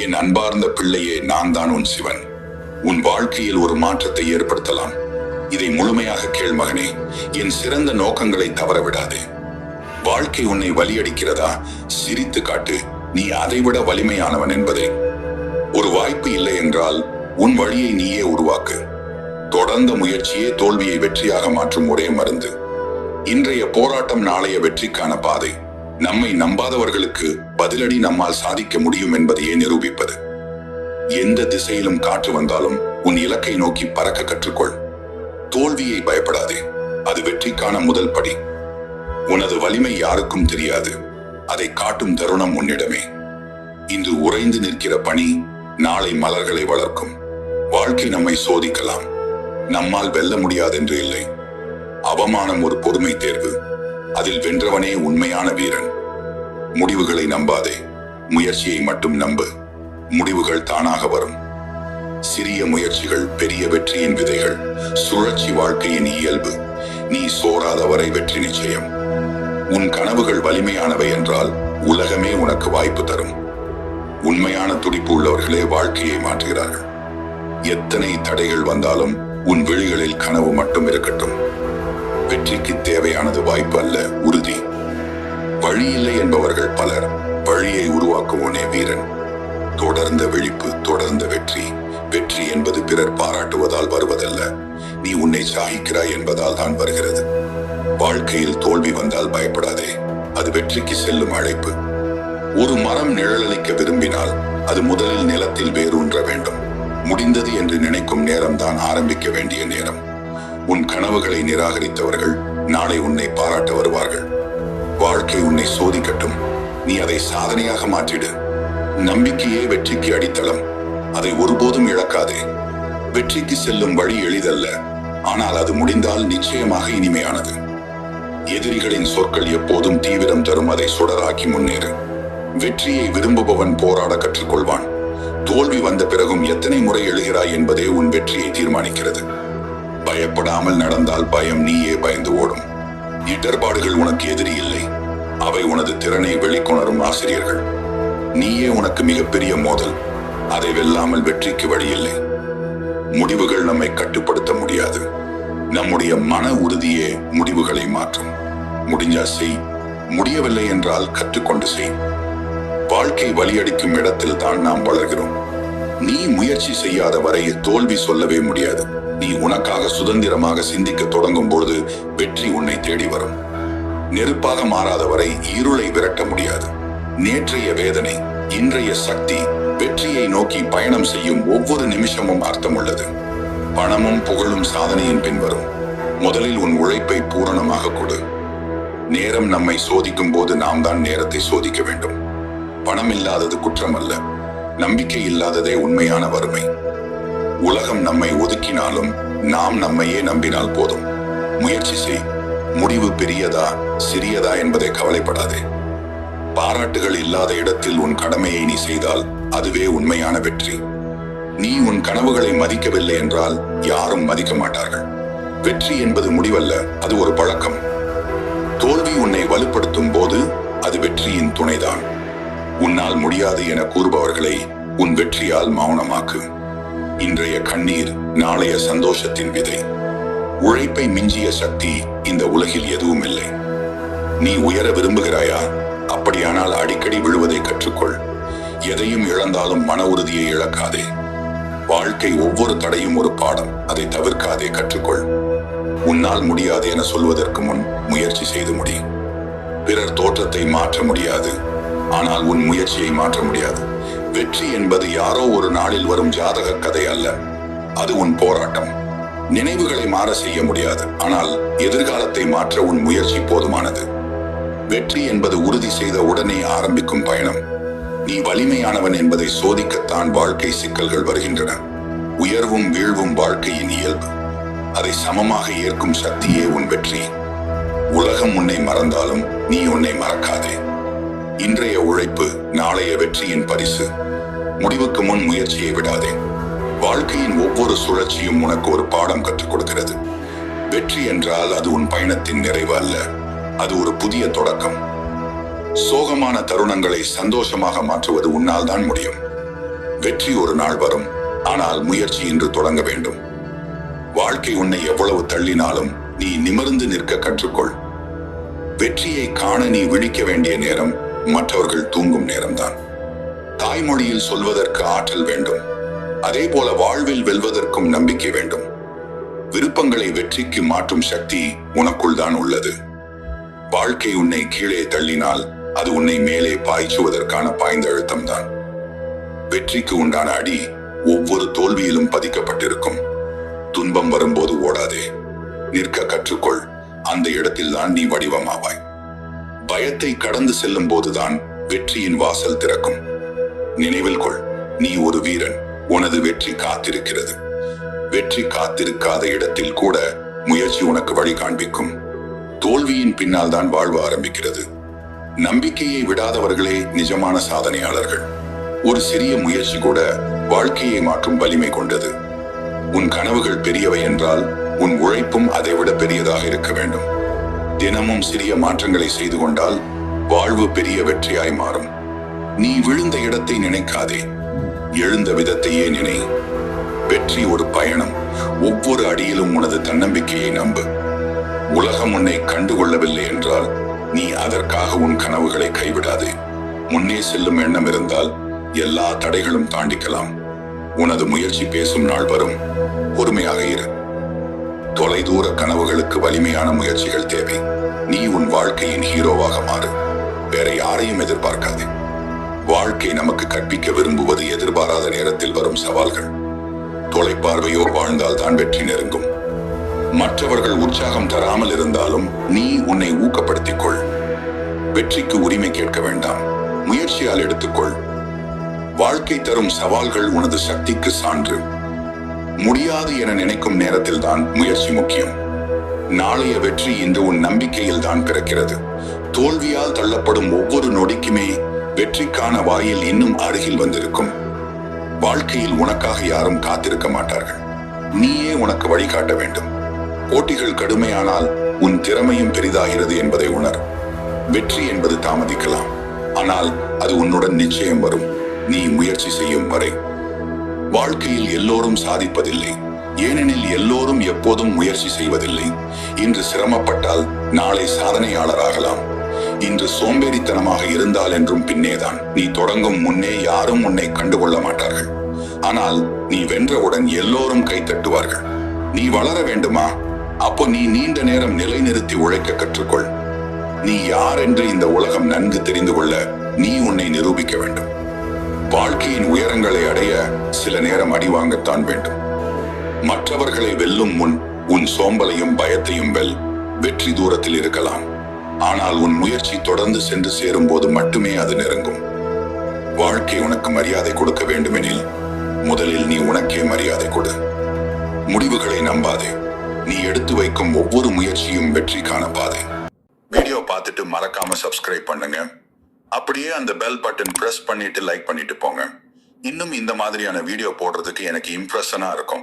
என் அன்பார்ந்த பிள்ளையே நான் தான் உன் சிவன். உன் வாழ்க்கையில் ஒரு மாற்றத்தை ஏற்படுத்தலாம். இதை முழுமையாக கேள் மகனே என் சிறந்த நோக்கங்களை தவற விடாதே வாழ்க்கை உன்னை வலியடிக்கிறதா சிரித்து காட்டு. நீ அதைவிட வலிமையானவன் என்பதை. ஒரு வாய்ப்பு இல்லை என்றால் உன் வழியை நீயே உருவாக்கு. தொடர்ந்த முயற்சியே தோல்வியை வெற்றியாக மாற்றும் ஒரே மருந்து. இன்றைய போராட்டம் நாளைய வெற்றிக்கான பாதை. நம்மை நம்பாதவர்களுக்கு பதிலடி நம்மால் சாதிக்க முடியும் என்பதையே நிரூபிப்பது? எந்த திசையிலும் காற்று வந்தாலும் உன் இலக்கை நோக்கி பறக்க கற்றுக்கொள். தோல்வியை பயப்படாதே. அது வெற்றிக்கான முதல் படி. உனது வலிமை யாருக்கும் தெரியாது. அதை காட்டும் தருணம் உன்னிடமே. இன்று உறைந்து நிற்கிற பணி நாளை மலர்களை வளர்க்கும். வாழ்க்கை நம்மை சோதிக்கலாம். நம்மால் வெல்ல முடியாதென்று இல்லை. அவமானம் ஒரு பொறுமை தேர்வு. அதில் வென்றவனே உண்மையான வீரன். முடிவுகளை நம்பாதே. முயற்சியை மட்டும் நம்பு. முடிவுகள் தானாக வரும். சிறிய முயற்சிகள் பெரிய வெற்றியின் விதைகள். சுழற்சி வாழ்க்கையின் இயல்பு. நீ சோராத வரை வெற்றி நிச்சயம். உன் கனவுகள் வலிமையானவை என்றால் உலகமே உனக்கு வாய்ப்பு தரும். உண்மையான துடிப்பு உள்ளவர்களே வாழ்க்கையை மாற்றுகிறார்கள். எத்தனை தடைகள் வந்தாலும் உன் விழிகளில் கனவு மட்டும் இருக்கட்டும். வெற்றிக்கு தேவையானது வாய்ப்பு அல்ல உறுதி. வழி இல்லை என்பவர்கள் பலர் வழியை உருவாக்குவோனே வீரன். தொடர்ந்த விழிப்பு தொடர்ந்த வெற்றி. வெற்றி என்பது பிறர் பாராட்டுவதால் வருவதல்ல. நீ உன்னை சாகிக்கிறாய் என்பதால் தான் வருகிறது. வாழ்க்கையில் தோல்வி வந்தால் பயப்படாதே. அது வெற்றிக்கு செல்லும் அழைப்பு. ஒரு மரம் நிழலளிக்க விரும்பினால் அது முதலில் நிலத்தில் வேரூன்ற வேண்டும். முடிந்தது என்று நினைக்கும் நேரம்தான் ஆரம்பிக்க வேண்டிய நேரம். உன் கனவுகளை நிராகரித்தவர்கள் நாளை உன்னை பாராட்ட வருவார்கள். வாழ்க்கை உன்னை சோதிக்கட்டும். நீ அதை சாதனையாக மாற்றிடு. நம்பிக்கையே வெற்றிக்கு அடித்தளம். அதை ஒருபோதும் இழக்காதே. வெற்றிக்கு செல்லும் வழி எளிதல்ல. ஆனால் அது முடிந்தால் நிச்சயமாக இனிமையானது. எதிரிகளின் சொற்கள் எப்போதும் தீவிரம் தரும். அதை சுடராக்கி முன்னேறு. வெற்றியை விரும்புபவன் போராட கற்றுக்கொள்வான். தோல்வி வந்த பிறகும் எத்தனை முறை எழுகிறாய் என்பதே உன் வெற்றியை தீர்மானிக்கிறது. பயப்படாமல் நடந்தால் பயம் நீயே பயந்து ஓடும். இடர்பாடுகள் உனக்கு எதிரி இல்லை. அவை உனது திறனை வெளிக்கொணரும் ஆசிரியர்கள். நீயே உனக்கு மிகப்பெரிய மோதல். அதை வெல்லாமல் வெற்றிக்கு வழியில்லை. முடிவுகள் நம்மை கட்டுப்படுத்த முடியாது. நம்முடைய மன உறுதியே முடிவுகளை மாற்றும். முடிஞ்சா செய். முடியவில்லை என்றால் கற்றுக்கொண்டு செய். வாழ்க்கை வழியடிக்கும் இடத்தில் தான் நாம் வளர்கிறோம். நீ முயற்சி செய்யாத வரை தோல்வி சொல்லவே முடியாது. நீ உனக்காக சுதந்திரமாக சிந்திக்க தொடங்கும் பொழுது வெற்றி உன்னை தேடி வரும். நெருப்பாக மாறாத வரை இருளை விரட்ட முடியாது. நேற்றைய வேதனை இன்றைய சக்தி வெற்றியை நோக்கி பயணம் செய்யும் ஒவ்வொரு நிமிஷமும் அர்த்தமுள்ளது. பணமும் புகழும் சாதனையின் பின்வரும் முதலில் உன் உழைப்பை பூரணமாக கொடு. நேரம் நம்மை சோதிக்கும் போது நாம் தான் நேரத்தை சோதிக்க வேண்டும். பணம் இல்லாதது குற்றம் அல்ல நம்பிக்கை இல்லாததே உண்மையான வறுமை. உலகம் நம்மை ஒதுக்கினாலும் நாம் நம்மையே நம்பினால் போதும். முயற்சி செய். முடிவு பெரியதா சிறியதா என்பதை கவலைப்படாதே. பாராட்டுகள் இல்லாத இடத்தில் உன் கடமையை நீ செய்தால் அதுவே உண்மையான வெற்றி. நீ உன் கனவுகளை மதிக்கவில்லை என்றால் யாரும் மதிக்க மாட்டார்கள். வெற்றி என்பது முடிவல்ல அது ஒரு பழக்கம். தோல்வி உன்னை வலுப்படுத்தும் போது அது வெற்றியின் துணைதான். உன்னால் முடியாது என கூறுபவர்களை உன் வெற்றியால் மௌனமாக்கு. இன்றைய கண்ணீர் நாளைய சந்தோஷத்தின் விதை. உழைப்பை மிஞ்சிய சக்தி இந்த உலகில் எதுவும் இல்லை நீ உயர விரும்புகிறாயா? அப்படியானால் அடிக்கடி விழுவதை கற்றுக்கொள். எதையும் இழந்தாலும் மன உறுதியை இழக்காதே. வாழ்க்கை ஒவ்வொரு தடையும் ஒரு பாடம். அதை தவிர்க்காதே கற்றுக்கொள். உன்னால் முடியாது என சொல்வதற்கு முன் முயற்சி செய்து முடி. பிறர் தோற்றத்தை மாற்ற முடியாது. ஆனால் உன் முயற்சியை மாற்ற முடியாது. வெற்றி என்பது யாரோ ஒரு நாளில் வரும் ஜாதக கதை அல்ல. அது உன் போராட்டம். நினைவுகளை மாற செய்ய முடியாது. ஆனால் எதிர்காலத்தை மாற்ற உன் முயற்சி போதுமானது. வெற்றி என்பது உறுதி செய்த உடனே ஆரம்பிக்கும் பயணம். நீ வலிமையானவன் என்பதை சோதிக்கத்தான் வாழ்க்கை சிக்கல்கள் வருகின்றன. உயர்வும் வீழ்வும் வாழ்க்கையின் இயல்பு. அதை சமமாக ஏற்கும் சக்தியே உன் வெற்றி. உலகம் உன்னை மறந்தாலும் நீ உன்னை மறக்காதே. இன்றைய உழைப்பு நாளைய வெற்றியின் பரிசு. முடிவுக்கு முன் முயற்சியை விடாதே. வாழ்க்கையின் ஒவ்வொரு சுழற்சியும் உனக்கு ஒரு பாடம் கற்றுக் கொடுக்கிறது. வெற்றி என்றால் அது உன் பயணத்தின் நிறைவு அல்ல. அது ஒரு புதிய தொடக்கம். சோகமான தருணங்களை சந்தோஷமாக மாற்றுவது உன்னால் தான் முடியும். வெற்றி ஒரு நாள் வரும். ஆனால் முயற்சி இன்று தொடங்க வேண்டும். வாழ்க்கை உன்னை எவ்வளவு தள்ளினாலும் நீ நிமிர்ந்து நிற்க கற்றுக்கொள். வெற்றியை காண நீ விழிக்க வேண்டிய நேரம் மற்றவர்கள் தூங்கும் நேரம்தான். தாய்மொழியில் சொல்வதற்கு ஆற்றல் வேண்டும். அதே போல வாழ்வில் வெல்வதற்கும் நம்பிக்கை வேண்டும். விருப்பங்களை வெற்றிக்கு மாற்றும் சக்தி உனக்குள் தான் உள்ளது. வாழ்க்கை உன்னை கீழே தள்ளினால் அது உன்னை மேலே பாய்ச்சுவதற்கான பாய்ந்த அழுத்தம்தான். வெற்றிக்கு உண்டான அடி ஒவ்வொரு தோல்வியிலும் பதிக்கப்பட்டிருக்கும். துன்பம் வரும்போது ஓடாதே. நிற்க கற்றுக்கொள். அந்த இடத்தில்தான் நீ வடிவமாவாய். பயத்தை கடந்து செல்லும் போதுதான் வெற்றியின் வாசல் திறக்கும். நினைவில் கொள் நீ ஒரு வீரன் உனது வெற்றி காத்திருக்கிறது. வெற்றி காத்திருக்காத இடத்தில் கூட முயற்சி உனக்கு வழி காண்பிக்கும். தோல்வியின் பின்னால் தான் வாழ்வு ஆரம்பிக்கிறது. நம்பிக்கையை விடாதவர்களே நிஜமான சாதனையாளர்கள். ஒரு சிறிய முயற்சி கூட வாழ்க்கையை மாற்றும் வலிமை கொண்டது. உன் கனவுகள் பெரியவை என்றால் உன் உழைப்பும் அதைவிட பெரியதாக இருக்க வேண்டும். தினமும் சிறிய மாற்றங்களை செய்து கொண்டால் வாழ்வு பெரிய வெற்றியாய் மாறும். நீ விழுந்த இடத்தை நினைக்காதே. எழுந்த விதத்தையே நினை. வெற்றி ஒரு பயணம். ஒவ்வொரு அடியிலும் உனது தன்னம்பிக்கையை நம்பு. உலகம் உன்னை கண்டுகொள்ளவில்லை என்றால் நீ அதற்காக உன் கனவுகளை கைவிடாதே. முன்னே செல்லும் எண்ணம் இருந்தால் எல்லா தடைகளும் தாண்டிக்கலாம். உனது முயற்சி பேசும் நாள் வரும். பொறுமையாக இரு. தொலைதூர கனவுகளுக்கு வலிமையான முயற்சிகள் தேவை. நீ உன் வாழ்க்கையின் ஹீரோவாக மாறு. வேற யாரையும் எதிர்பார்க்காதே. வாழ்க்கை நமக்கு கற்பிக்க விரும்புவது எதிர்பாராத நேரத்தில் வரும் சவால்கள். தொலைப்பார்வையோர் வாழ்ந்தால் தான் வெற்றி நெருங்கும். மற்றவர்கள் உற்சாகம் தராமல் இருந்தாலும் நீ உன்னை ஊக்கப்படுத்திக் கொள் வெற்றிக்கு உரிமை கேட்க வேண்டாம். முயற்சியால் எடுத்துக்கொள். வாழ்க்கை தரும் சவால்கள் உனது சக்திக்கு சான்று. முடியாது என நினைக்கும் நேரத்தில் தான் முயற்சி முக்கியம். நாளைய வெற்றி இன்று உன் நம்பிக்கையில் தான் பிறக்கிறது. தோல்வியால் தள்ளப்படும் ஒவ்வொரு நொடிக்குமே வெற்றிக்கான வாயில் இன்னும் அருகில் வந்திருக்கும். வாழ்க்கையில் உனக்காக யாரும் காத்திருக்க மாட்டார்கள். நீயே உனக்கு வழிகாட்ட வேண்டும். போட்டிகள் கடுமையானால் உன் திறமையும் பெரிதாகிறது என்பதை உணர். வெற்றி என்பது தாமதிக்கலாம். ஆனால் அது உன்னுடன் நிச்சயம் வரும். நீ முயற்சி செய்யும் வரை. வாழ்க்கையில் எல்லோரும் சாதிப்பதில்லை. ஏனெனில் எல்லோரும் எப்போதும் முயற்சி செய்வதில்லை. இன்று சிரமப்பட்டால் நாளை சாதனையாளராகலாம். இன்று சோம்பேறித்தனமாக இருந்தால் என்றும் பின்னேதான். நீ தொடங்கும் முன்னே யாரும் உன்னை கண்டுகொள்ள மாட்டார்கள். ஆனால் நீ வென்றவுடன் எல்லோரும் கைத்தட்டுவார்கள் நீ வளர வேண்டுமா? அப்போ நீ நீண்ட நேரம் நிலைநிறுத்தி உழைக்க கற்றுக்கொள். நீ யார் என்று இந்த உலகம் நன்கு தெரிந்து கொள்ள நீ உன்னை நிரூபிக்க வேண்டும். வாழ்க்கையின் உயரங்களை அடைய சில நேரம் அடி வாங்கத்தான் வேண்டும். மற்றவர்களை வெல்லும் முன் உன் சோம்பலையும் பயத்தையும் வெல். வெற்றி தூரத்தில் இருக்கலாம். ஆனால் உன் முயற்சி தொடர்ந்து சென்று சேரும் போது மட்டுமே அது நெருங்கும். வாழ்க்கை உனக்கு மரியாதை கொடுக்க வேண்டுமெனில் முதலில் நீ உனக்கே மரியாதை கொடு. முடிவுகளை நம்பாதே. நீ எடுத்து வைக்கும் ஒவ்வொரு முயற்சியும் வெற்றிக்கான பாதை வீடியோ பார்த்துட்டு மறக்காம சப்ஸ்கிரைப் பண்ணுங்க. அப்படியே அந்த பெல் பட்டன் பிரஸ் பண்ணிட்டு லைக் பண்ணிட்டு போங்க. இன்னும் இந்த மாதிரியான வீடியோ போடுறதுக்கு எனக்கு இம்ப்ரெஷனாக இருக்கும்.